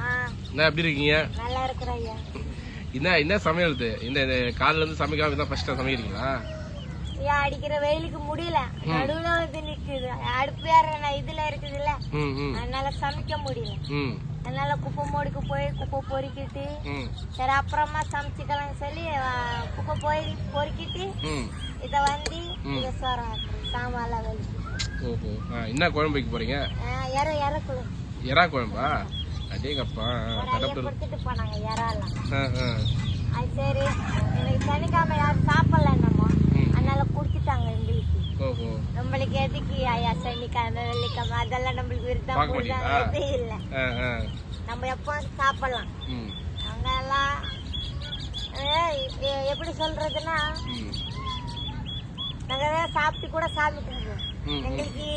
ஆ. என்ன எப்படி இருக்கீங்க? என்ன என்ன சமையல் இந்த காலையில இருந்து சமைக்காம தான் ஃபர்ஸ்ட் சமைக்கிறீங்களா? அடிக்கிற வெயிலுக்கு முடியல. நடுவுல வந்து நிக்குது. அடுப்பு வேற இதுல இருக்குதுல்ல. அதனால சமைக்க முடியல. அதனால குப்பை மோடிக்கு போய் குப்பை பொறுக்கிட்டு சரி அப்புறமா சமைச்சுக்கலாம்னு சொல்லி குப்பை போய் பொறுக்கிட்டு இத வந்து இத சாமான்லாம் வெளி ஓஹோ. என்ன குழம்பு வைக்க போறீங்க? இறக்குழு எறா குழம்பா? அடேங்கப்பா ஒரு ஐயா கடப்பு கொடுத்துட்டு போனாங்க இறாலாம் அது சரி எனக்கு சனிக்கிழமை யாரும் சாப்பிடல என்னமோ. அதனால குடிச்சிட்டாங்க எங்களுக்கு ஓஹோ. நம்மளுக்கு எதுக்கு ஐயா சனிக்கிழமை வெள்ளிக்கிழமை அதெல்லாம் நம்மளுக்கு விருத்தம்? இது இல்ல. நம்ம எப்போ சாப்பிடலாம். ம். அங்கெல்லாம் எப்படி சொல்றதுன்னா ம். நாங்க தான் சாப்பிட்டு கூட சாமி கும்பிடுவோம். எங்களுக்கு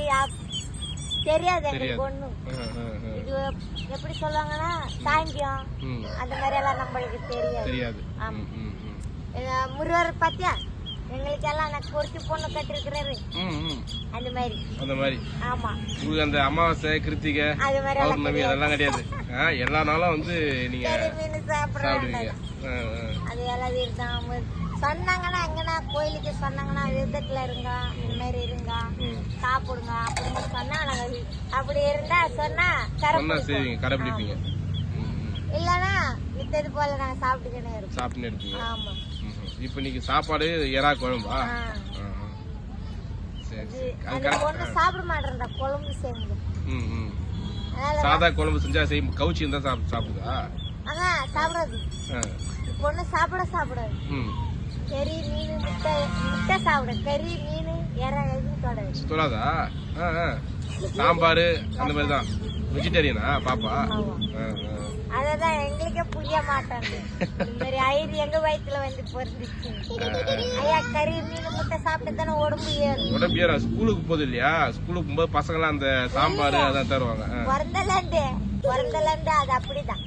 தெரியாது எங்களுக்கு. ஒண்ணும். ஆ. இது எப்படி சொல்லுவாங்கன்னா சாங்கியம் அந்த மாதிரி எல்லாம் நம்மளுக்கு தெரியாது. ஆமா. முருகர் பாத்தியா? எங்களுக்கு எல்லாம் நான் பொறுத்து பொண்ணு கட்டிருக்கிறாரு. அந்த மாதிரி. அந்த மாதிரி. ஆமா. உங்களுக்கு அந்த அமாவாசை கிருத்திகை அது பௌர்ணமி அதெல்லாம் கிடையாது. எல்லா நாளும் வந்து நீங்க மீன் சாப்பிடுவீங்க. அது எல்லாம் சொன்னாங்கன்னா எங்கன்னா கோயிலுக்கு சொன்னாங்கன்னா விருதத்துல இருங்க இந்த மாதிரி இருங்க. சாப்பிடுங்க அப்படின்னு சொன்னா நாங்க அப்படி இருந்தா சொன்னா ம். இல்லன்னா மித்தது போல நாங்க சாப்பிட்டுக்கினே இருப்போம். சாப்பிட்டுன்னு இருப்பீங்க. ஆமா. இப்போ இன்னைக்கு சாப்பாடு எறா குழம்பா? இது சாப்பிட மாட்டேன்டா குழம்பு சாதா குழம்பு செஞ்சா செய் கவுச்சி இருந்தா சாப்பிடு சாப்பிடுதா? ஆனா சாப்பிடாது. பொண்ணு சாப்பிட சாப்பிடாது. கறி மீன் முட்டை முட்டை சாப்பிட கறி மீன் இற எதுவும் தொடாது. சாம்பார் அந்த மாதிரி தான். வெஜிடேரியனா பாப்பா. அததான் எங்களுக்கே புரிய மாட்டாங்க. மாதிரி ஐயர் எங்க வயித்துல வந்து பொருந்துச்சு. ஐயா கறி மீன் முட்டை சாப்பிட்டு தானே உடம்பு ஏறும். உடம்பு ஏறா ஸ்கூலுக்கு போகுது இல்லையா? ஸ்கூலுக்கு போகும்போது பசங்களாம் அந்த சாம்பார் அதான் தருவாங்க. ஆ. பிறந்தலேருந்து பிறந்தலேருந்து அது அப்படிதான்.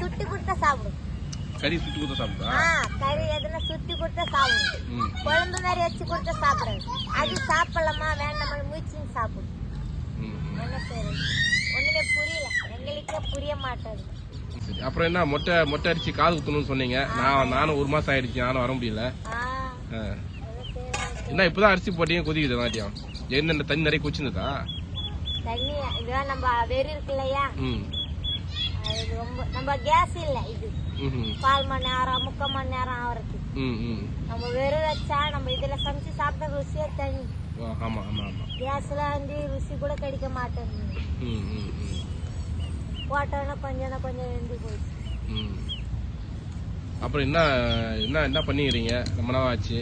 சுட்டி கொடுத்தா சாப்பிடும். கறி சுட்டு கொடுத்து சாப்பிட்டா ஆ கறி எதுனா சுட்டி கொடுத்தா சாப்பிடும் குழம்பு மாதிரி வச்சு கொடுத்தா சாப்பிடாது. அது சாப்பிடலாமா வேண்டாமா மூச்சுன்னு சாப்பிடும். என்ன செய்யறது ஒண்ணுமே புரியல. எங்களுக்கே புரிய மாட்டேது சரி அப்புறம் என்ன மொட்டை மொட்டை அடிச்சு காது குத்தணும்னு சொன்னீங்க. நான் நானும் ஒரு மாசம் ஆயிடுச்சு நானும் வர முடியல. என்ன இப்பதான் அரிசி போட்டீங்க கொதிக்குது நாட்டியம் என்ன தண்ணி நிறைய குச்சிருந்ததா தண்ணி இதெல்லாம் நம்ம வெறி இருக்கு இல்லையா ம். அது ரொம்ப நம்ம கேஸ் இல்ல இது. கால் மணி நேரம் முக்கால் மணி நேரம் ம் நம்ம வெறும் வச்சா நம்ம இதுல சமைச்சு சாப்பிட்ட ருசியே தனி. ஆமா ஆமா ஆமா. கேஸ்ல வந்து ருசி கூட கிடைக்க மாட்டேங்குது போட்டோன்னா கொஞ்சம் கொஞ்சம் வெந்து போயிடுச்சு அப்புறம் என்ன என்ன என்ன பண்ணிக்கிறீங்க? ரொம்ப நாள் ஆச்சு.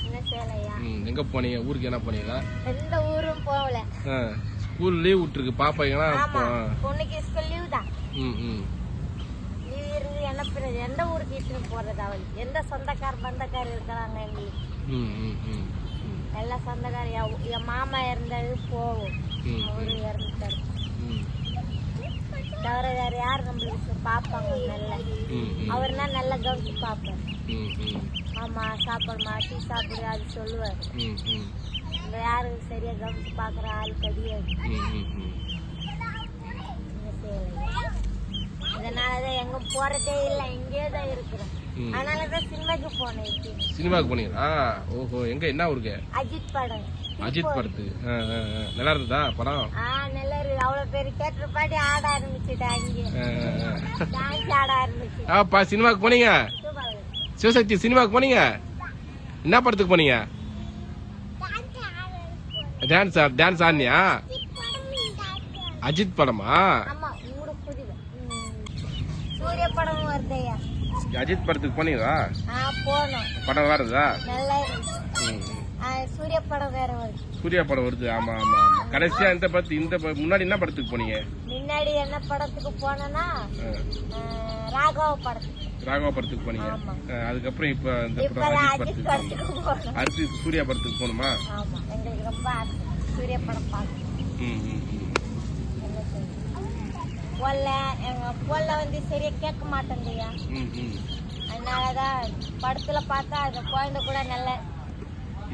என்ன செய்யலையா? எங்க போனீங்க? ஊருக்கு என்ன போனீங்களா எந்த ஊரும் போகல. ஸ்கூல் லீவ் விட்டுருக்கு ஆமா பொண்ணுக்கு ஸ்கூல் லீவ் தான். ம் ம். லீவ் இருந்து என்ன பிறகு எந்த ஊருக்கு இட்டுன்னு போறது அவள்? எந்த சொந்தக்கார பந்தக்கார இருக்கிறாங்க எங்களுக்கு? ம் ம் ம் எல்லா சொந்தக்கார என் மாமா இறந்தது போவோம் ம் அவரு இறந்துட்டாரு. தவிர வேற யார் நம்மளுக்கு பார்ப்பாங்க நல்ல? ம் அவர்னா நல்லா கவனிச்சு பார்ப்பார் ஆமா சாப்பாடுமா டீ சாப்பிடு அது சொல்லுவார். இந்த யாரு சரியா கவனிச்சு பார்க்குற ஆள் கிடையாது. இதனாலதான் எங்க போறதே இல்லை இங்கேயே தான் இருக்கிறோம். அதனாலதான் சினிமாக்கு போனேன் இப்போ. சினிமாவுக்கு போனீங்களா? ஓஹோ எங்க என்ன ஊருக்கு? அஜித் படம். அஜித் ஆ. நல்லா இருந்ததா படம்? நல்லா இருக்கு. அவ்வளவு பேர் தேட்டர் பாடி ஆட ஆரம்பிச்சுட்டா இங்கே. ஆ, ஆ, ஆ. டான்ஸ் ஆட ஆரம்பிச்சு. ஆப்பா சினிமாவுக்கு போனீங்க. சிவசக்தி சினிமாவுக்கு போனீங்க? என்ன படத்துக்கு போனீங்க? Dance dance ஆடினியா? அஜித் படமா? அஜித் படத்துக்கு போனீங்களா? படம் வருதா? சூரிய படம் வேற வருது. சூர்யா படம் வருது. ஆமா ஆமா ஆமா. கடைசியா இந்த படத்து இந்த முன்னாடி என்ன படத்துக்கு போனீங்க? முன்னாடி என்ன படத்துக்கு போனேன்னா ராகவ படத்துக்கு. ராகவா படத்துக்கு போனீங்க. அதுக்கப்புறம் இப்ப இந்த படம் அஜித் படத்துக்கு அடுத்து சூர்யா படத்துக்கு போகணுமா ஆமா எங்களுக்கு ரொம்ப ஆசை சூரிய படம் பார்க்கணும். பொல்ல எங்க பொல்ல வந்து சரியா கேட்க மாட்டேங்குதுயா அதனாலதான் படத்துல பார்த்தா அந்த குழந்தை கூட நல்ல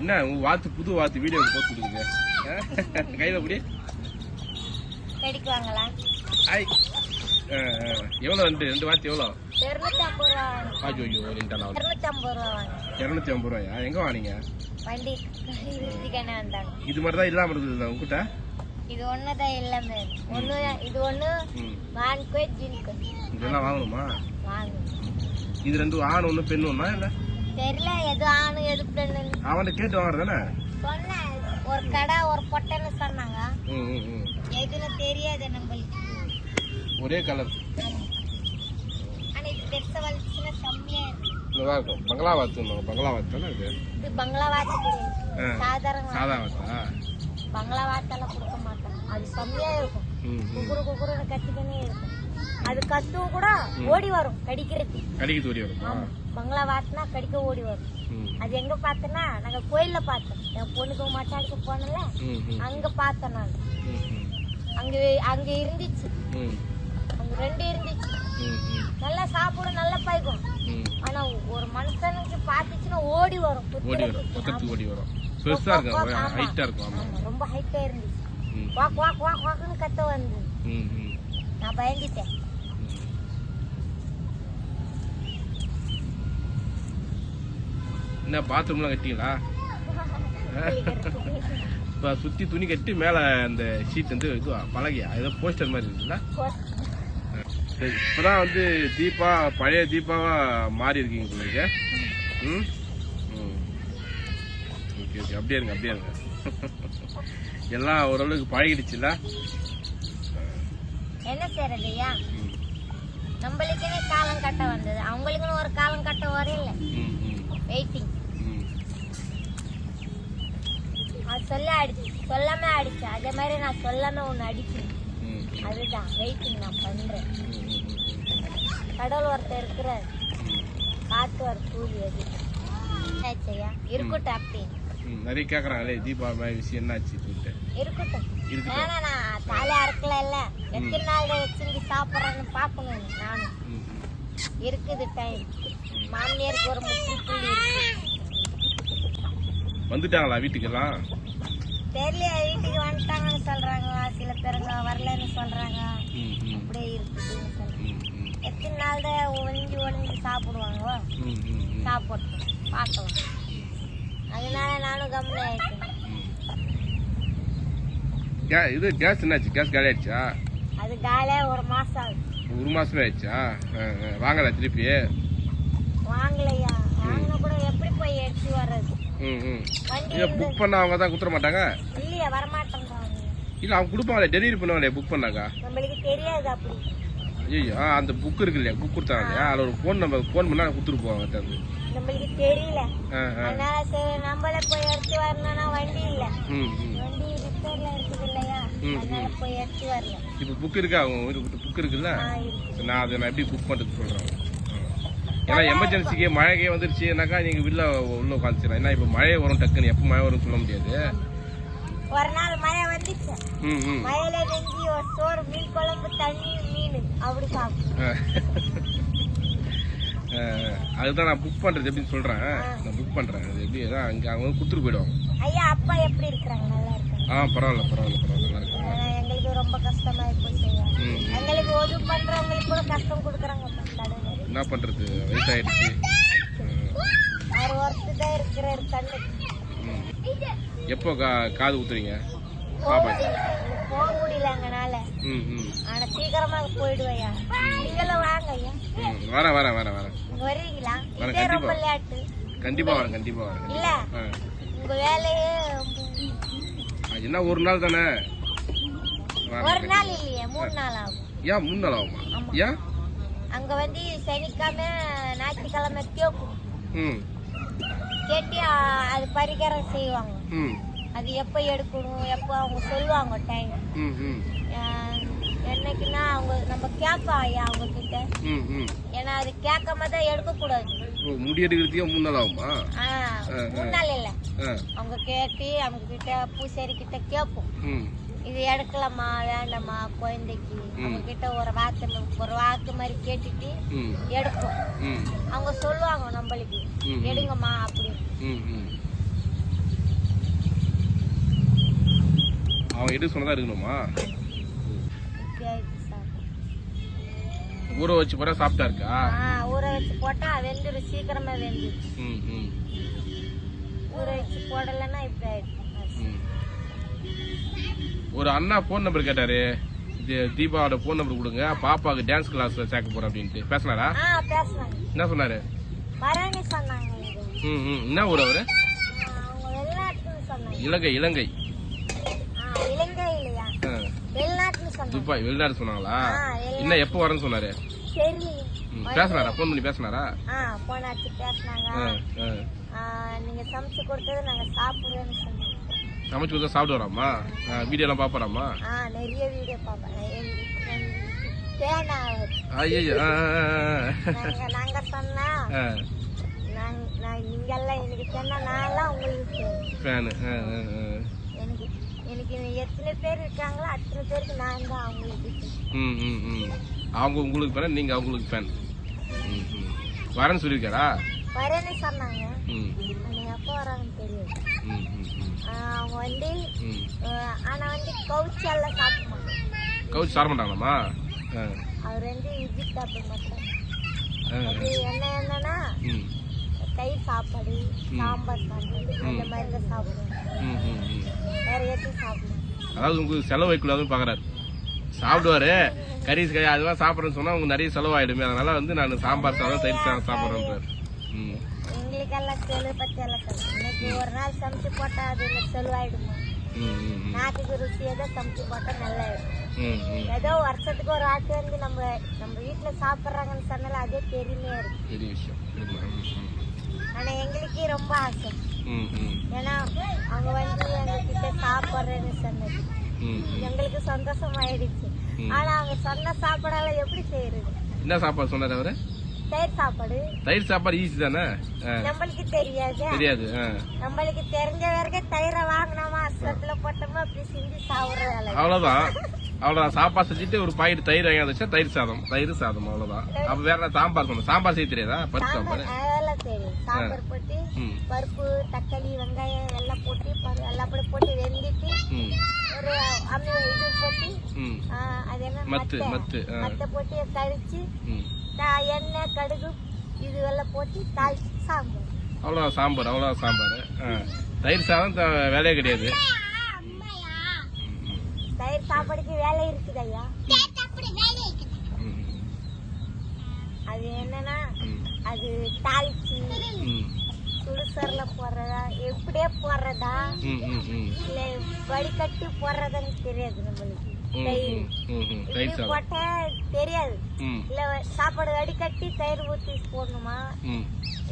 என்ன உன் வாத்து புது வாத்து வீடியோ போட்டு கொடுக்குது? கையில புடி. கடிக்குவாங்களா? ஐ. எவ்வளோ ரெண்டு ரெண்டு வாத்தி எவ்வளோ இருநூத்தி ஐம்பது ரூபா ஐயோ இருநூத்தி ஐம்பது ரூபா வாங்க இரநூத்தி ஐம்பது ரூபாயா? எங்கே வாங்கினீங்க? வண்டி நிறுத்திக்கண்ணே வந்தாங்க. இது மாதிரி தான் இல்லாமல் இருக்குது உங்ககிட்ட இது ஒண்ணுதான் எல்லாமே. ஒண்ணு இது ஒண்ணு ம். வான்கோ ஜின்கோ. இதெல்லாம் வாங்கணுமா? வாங்க. இது ரெண்டு ஆண் ஒன்று பெண் ஒன்றா இல்லை தெரியல எது ஆணு எது பெண்ணுன்னு. அவன்கிட்ட கேட்டு வாங்குறது தானே சொன்னேன் ஒரு கடை ஒரு பொட்டைன்னு சொன்னாங்க. எதுன்னு தெரியாது நம்மளுக்கு. ஒரே கலர். ஆனா இது பெருசா நல்லா இருக்கும் பங்களா வாத்து பங்களா வாத்து தானே இது. இது பங்களா வாத்து கிடையாது. சாதாரண. சாதா வாத்தா பங்களா வாத்தெல்லாம் கொடுக்க மாட்டேன் அது செம்மையா இருக்கும். குக்குரு குக்குருன்னு கத்திக்கினே இருக்கும். அது கத்துவும் கூட ஓடி வரும். கடிக்கிறதுக்கு. கடிக்கு தூரி வருமா. ஆமா. பங்களா வாத்துனா கடிக்க ஓடி வரும். அது எங்க பார்த்தேன்னா நாங்க கோயில்ல பார்த்தோம். என் பொண்ணுக்கு மச்சானுக்கு போனல அங்க பார்த்தேன் நான். ம் ம். அங்க அங்க இருந்துச்சு. அங்க ரெண்டு இருந்துச்சு. நல்லா சாப்பிடும் நல்லா பைக்கும். ம் ஆனா ஒரு மனுஷனுக்கு பார்த்துச்சுன்னா ஓடி வரும். ஓடி வரும். பக்கத்துக்கு ஓடி வரும். பெருசா இருக்கும். ஹைட்டா இருக்கும் ரொம்ப ஹைட்டா இருந்துச்சு. வாக் வாக் வாக் வாக்குன்னு கத்த வந்து நான் பயந்துட்டேன். என்ன பாத்ரூம்லாம் கட்டிங்களா இப்போ சுற்றி துணி கட்டி மேலே அந்த ஷீட் வந்து இது பழகியா? ஏதோ போஸ்டர் மாதிரி இருக்குல்ல? சரி இப்போதான் வந்து தீபா பழைய தீபாவா மாறி இருக்கீங்க உங்களுக்கு ம்? ம். Okay okay. அப்படியே இருங்க அப்படியே இருங்க. எல்லாம் ஓரளவுக்கு பழகிடுச்சுல்ல என்ன செய்யறது ஐயா? ம். நம்மளுக்குன்னு காலம் கட்ட வந்தது. அவங்களுக்குன்னு ஒரு காலம் கட்ட வரையில. வெயிட்டிங் அது சொல்ல அடிச்சு சொல்லாம அடிச்சு. அதே மாதிரி நான் சொல்லாம ஒண்ணு அடிச்சேன் அதுதான் வெயிட்டிங் நான் ம் கடவுள் ஒருத்தர் இருக்கிறார் காட்டு ஒரு கூலி அது. ஆச்சையா இருக்கட்டும் அப்படின்னு ம் நிறைய கேட்குறாங்களே தீபா விஷயம் என்னாச்சு இருக்கட்டும். ஏன்னா நான் தாலி அறுக்கல இல்ல எத்தனை நாள் வச்சிருந்து சாப்பிட்றேன்னு பார்க்கணும் நானும். இருக்குது டைம் மாமியாருக்கு ஒரு முக்கிய புள்ளி வந்துட்டாங்களா வீட்டுக்கெல்லாம்? தெரியல வீட்டுக்கு வந்துட்டாங்கன்னு சொல்றாங்க. சில பேருங்க வரலன்னு சொல்றாங்க. அப்படியே இருக்குதுன்னு சொல்றாங்க. எத்தனை நாள் தான் ஒளிஞ்சு ஒளிஞ்சு சாப்பிடுவாங்க சாப்பிட்டோம் பார்க்கலாம். அதனால நானும் கம்முன்னு ஆயிட்டேன். இது கேஸ் என்னாச்சு? கேஸ் காலி ஆயிடுச்சா? அது காலையே ஒரு மாசம் ஆகுது. ஒரு மாசமே ஆயிடுச்சா. வாங்கல திருப்பி? வாங்கலையா? வாங்கினா கூட எப்படி போய் எடுத்து வர்றது? இதை புக் பண்ண அவங்க தான் கொடுத்துட மாட்டாங்க? இல்லையா வரமாட்டேன்றாங்க. இல்லை அவங்க கொடுப்பாங்களே டெலிவரி பண்ணுவாங்களே புக் பண்ணாக்கா? நம்மளுக்கு தெரியாது அப்படி. ஐயோ ஆ அந்த புக் இருக்கு இல்லையா புக் கொடுத்தாங்க இல்லையா அதில் ஒரு ஃபோன் நம்பர் ஃபோன் பண்ணால் கொடுத்துட்டு போவாங்க தந்து நம்மளுக்கு தெரியல. அதனால சரி நம்மளே போய் எடுத்து வரணும்னா வண்டி இல்ல. வண்டி ரிப்பேர்ல இருக்குது இல்லையா? போய் எடுத்து வரல இப்போ புக் இருக்கா? அவங்க புக் இருக்குல்ல? நான் அதை நான் எப்படி புக் பண்ணுறது சொல்கிறேன் ஏன்னா எமர்ஜென்சிக்கு மழைக்கே வந்துருச்சுனாக்கா நீங்கள் வெளில உள்ள உட்காந்துச்சிடலாம் ஏன்னா இப்போ மழை வரும் டக்குன்னு. எப்போ மழை வரும்னு சொல்ல முடியாது. ஒரு நாள் மழை வந்துச்சு. ம் ம். மழையில நெஞ்சி ஒரு சோறு மீன் குழம்பு தண்ணி மீன். அப்படி அதுதான் நான் புக் பண்ணுறது எப்படின்னு சொல்கிறேன் நான் புக் பண்ணுறேன் அது எப்படி தான் அங்கே அவங்க கொடுத்துட்டு போயிடுவாங்க. ஐயா அப்பா எப்படி இருக்கிறாங்க? நல்லா இருக்காங்க. ஆ பரவாயில்ல பரவாயில்ல பரவாயில்ல நல்லா இருக்காங்க. எங்களுக்கு ரொம்ப கஷ்டமா போச்சு. எங்களுக்கு உதவி பண்றவங்களுக்கு கூட கஷ்டம் கொடுக்குறாங்க என்ன பண்ணுறது கண்ணு. ம். எப்போ கா காது ஊத்துறீங்க போக பாப்பா முடியல எனக்கு போக முடியல எங்கனால ம் ம். ஆனா சீக்கிரமா போயிடுவையா நீங்களும் வாங்க ஐயா. ம் வரேன் வரேன் வரேன் வரேன். வருவீங்களா? வரேன், இதே ரொம்ப கண்டிப்பா. லேட்டு. கண்டிப்பாக வரேன் கண்டிப்பாக வரேன் இல்ல ஆ. உங்க வேலையே அது என்ன ஒரு நாள் தானே? வரேன். ஒரு நாள் இல்லையே மூணு நாள் ஆகும். ஏன் மூணு நாள் ஆகுமா. ஏன்? அங்க வந்து சனிக்கிழமை ஞாயிற்றுக்கிழமை கேட்கும். ம். கேட்டு அது பரிகாரம் செய்வாங்க. அது எப்போ எடுக்கணும் எப்போ அவங்க சொல்லுவாங்க டைம் என்னைக்குன்னா அவங்க நம்ம கேட்போம் ஐயா அவங்க கிட்ட ஏன்னா அது கேட்காம தான் எடுக்கக்கூடாது. ஓ முடி எடுக்கிறதுக்கே மூணு ஆகுமா? மூணு நாள் இல்லை. அவங்க கேட்டு அவங்க கிட்ட பூசாரி கிட்ட கேட்போம். இது எடுக்கலாமா? வேண்டாமா? குழந்தைக்கு. அவங்க கிட்ட ஒரு வாக்கு ஒரு வாக்கு மாதிரி கேட்டுட்டு எடுப்போம். அவங்க சொல்லுவாங்க நம்மளுக்கு. எடுங்கம்மா அப்படி. ம் ம். அவன் எடுக்க சொன்னதா இருக்கணுமா ஆயிடுச்சு ஊற வச்சு போட சாப்பிட்டா இருக்கா? ஊற வச்சு போட்டா வெந்துடும் சீக்கிரமா வெந்துடும் ஊற வச்சு போடலைன்னா இப்படி ஆயிடும் ம். ஒரு அண்ணா ஃபோன் நம்பர் கேட்டாரு. இது தீபாவோட ஃபோன் நம்பர் கொடுங்க. பாப்பாவுக்கு டான்ஸ் கிளாஸ்ல சேர்க்க போறேன் அப்படின்ட்டு. பேசினாரா? என்ன சொன்னாரு? சொன்னாங்க. ம் ம். என்ன ஊர் அவரு? சொன்னாங்க. இலங்கை இலங்கை. சொன்னாங்க. துபாய் வெளிநாடு சொன்னாங்களா. இன்னும் எப்போ வரேன்னு சொன்னாரு? பேசினாரா? ஃபோன் பண்ணி பேசினாரா? ஆ போனாச்சு பேசுனாங்க. நீங்க சமைச்சு கொடுத்தது நாங்க சாப்பிடுறோம்னு சொன்னோம் சமைச்சு கொடுத்தா சாப்பிட்டு வராமா வீடியோலாம் பாப்பாராமா ஆ நிறைய வீடியோ பார்ப்பேன் ஐயோ நாங்க சொன்னா நீங்கெல்லாம் எனக்கு சொன்னா நான்லாம் உங்களுக்கு தெரியும். ஃபேனு எனக்கு எனக்கு எத்தனை பேர் இருக்காங்களோ அத்தனை பேருக்கு நான் தான் அவங்களுக்கு தெரியும். ம் ம் ம். அவங்க உங்களுக்கு ஃபேன் நீங்கள் அவங்களுக்கு ஃபேன் ம் ம். வரேன்னு சொல்லியிருக்காரா? வரேன்னு சொன்னாங்க. ம். எப்போ வராங்கன்னு தெரியாது. ம். அவங்க வந்து ஆனா வந்து கவுச்சி எல்லாம் சாப்பிட மாட்டாங்க. கவுச்சு சார மாட்டாங்களாம்மா? ஆ. அவர் வந்து சாப்பிட மாட்டாங்க அது என்ன என்னன்னா தயிர் சாப்பாடு சாம்பார் சாப்பாடு அந்த மாதிரி தான் சாப்பிடுவோம். வேற எதுவும் அதாவது உங்களுக்கு செலவு வைக்கக்கூடாதுன்னு பார்க்குறாரு. சாப்பிடுவாரு. கறி கறி அதெல்லாம் சாப்பிட்றேன்னு சொன்னால் உங்களுக்கு நிறைய செலவாயிடுமே. அதனால வந்து நான் சாம்பார் சாதம் தயிர் சாதம் சாப்பிட்றேன்றார். ம். எங்களுக்கெல்லாம் செலவு பத்தி எல்லாம் இன்னைக்கு ஒரு நாள் சமைச்சு போட்டா அது செலவாயிடுமா ம் நாட்டுக்கு ருசியை தான் சமைச்சு போட்டா நல்லா ஏதோ வருஷத்துக்கு ஒரு ஆட்டு வந்து நம்ம நம்ம வீட்டுல சாப்பிட்றாங்கன்னு சொன்னால அதே பெருமையா இருக்கு பெரிய விஷயம் எங்களுக்கே ரொம்ப ஆசை ஏன்னா அவங்க வந்து எங்ககிட்ட சாப்பிட்றேன்னு சொன்னது எங்களுக்கு சந்தோஷம் ஆயிடுச்சு ஆனா அவங்க சொன்ன சாப்பாடெல்லாம் எப்படி செய்யறது என்ன சாப்பாடு சொன்னார் அவரு தயிர் சாப்பாடு. தயிர் சாப்பாடு ஈஸி தானே? நம்மளுக்கு தெரியாது? தெரியாது நம்மளுக்கு தெரிஞ்ச வரைக்கும் தயிரை வாங்கினோமா அஸ்வத்துல போட்டோமா அப்படி செஞ்சு சாப்பிடுற வேலை. அவ்வளோதான் அவ்வளோதான் சாப்பாடு செஞ்சுட்டு ஒரு பாக்கெட் தயிர் வாங்கி தயிர் சாதம். தயிர் சாதம் அவ்வளோதான் அப்போ வேற என்ன சாம்பார் சொன்னேன் சாம்பார் செய்ய தெரியாதா? பருப்பு சாம்பார் சாம்பார். அதெல்லாம் தெரியும் சாம்பார் போட்டு பருப்பு தக்காளி வெங்காயம் எல்லாம் போட்டு எல்லாம் போட்டு வெந்திட்டு ஒரு அம்மி இது போட்டு அது என்ன? மத்து, மத்து. மத்தை போட்டு கழிச்சு த- எண்ணெய் கடுகு இது எல்லாம் போட்டு தாளிச்சு சாம்பார். அவ்வளோதான் சாம்பார் அவ்வளோதான் சாம்பார். தயிர் சாதம் வேலையே கிடையாது. தயிர் சாப்பாடுக்கு வேலை இருக்குது. ஐயா அது என்னன்னா அது தாளிச்சு சுடுசரில் போடுறதா எப்படியே போடுறதா? இல்ல வடிகட்டி போடுறதுன்னு தெரியாது நம்மளுக்கு. தயிர். போட்டா தெரியாது. இல்ல சாப்பாடு வடிகட்டி தயிர் ஊத்தி போடணுமா?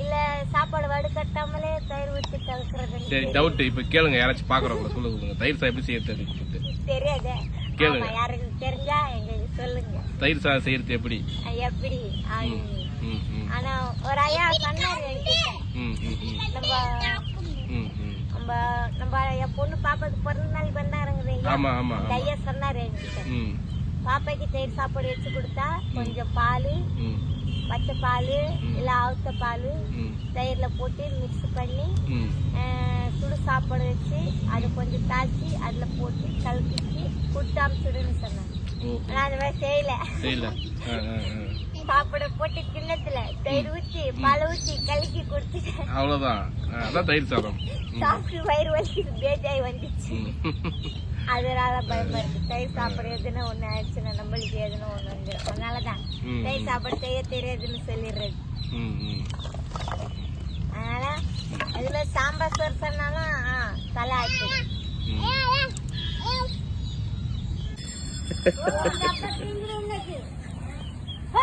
இல்ல சாப்பாடு வடிகட்டாமலே தயிர் ஊத்தி கலக்குறதுன்னு சரி டவுட் இப்போ கேளுங்க யாராச்சும் பார்க்குறவங்கள சொல்ல கொடுங்க தயிர் எப்படி செய்யறது தெரியாதே. கேளுங்க. யாருக்கு தெரிஞ்சா எங்களுக்கு சொல்லுங்க. தயிர் சாதம் செய்யறது எப்படி? எப்படி? ஆனா ஒரு ஐயா சொன்னாரு நம்ம நம்ம நம்ம என் பொண்ணு பாப்பாக்கு பிறந்த நாள் பண்ணாருங்க ஆமா ஆமா ஐயா சொன்னாரு என்கிட்ட. ம். பாப்பாக்கு தயிர் சாப்பாடு வச்சு கொடுத்தா கொஞ்சம் பால் பச்சை பால் இல்லை அவுத்த பால் தயிர்ல போட்டு மிக்ஸ் பண்ணி சுடு சாப்பாடு வச்சு அதை கொஞ்சம் தாச்சி அதுல போட்டு கலக்கிச்சு குட்டாம் சுடுன்னு சொன்னாங்க ஓ ஆனா அந்த மாதிரி செய்யல. சாப்பிட போட்டு கிண்ணத்துல தயிர் ஊத்தி பால் ஊத்தி கலக்கி கொடுத்துட்டேன். அவ்வளவுதான். அதான் தயிர் சாதம். சாப்பிட்டு வயிறு வலி பேஜாய் வந்துச்சு. அதனால பயமா இருக்கு. தயிர் சாப்பிட எதுனா ஒண்ணு ஆயிடுச்சுன்னா நம்மளுக்கு எதுனா ஒண்ணு வந்துடும் அதனாலதான். தயிர் சாப்பிட செய்ய தெரியாதுன்னு சொல்லிடுறது. அதனால இதுல சாம்பார் சோறு சொன்னாலும் தலை ஆச்சு Ha!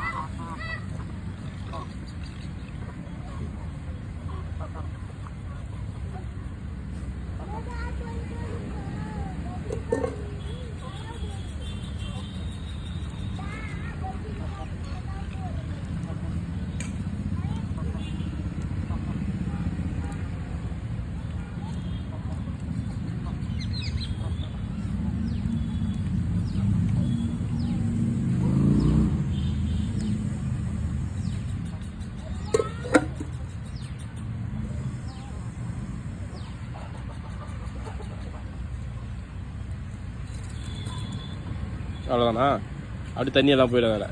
அவ்வளோதானா அப்படி தண்ணியெல்லாம் போயிடும் வேறு.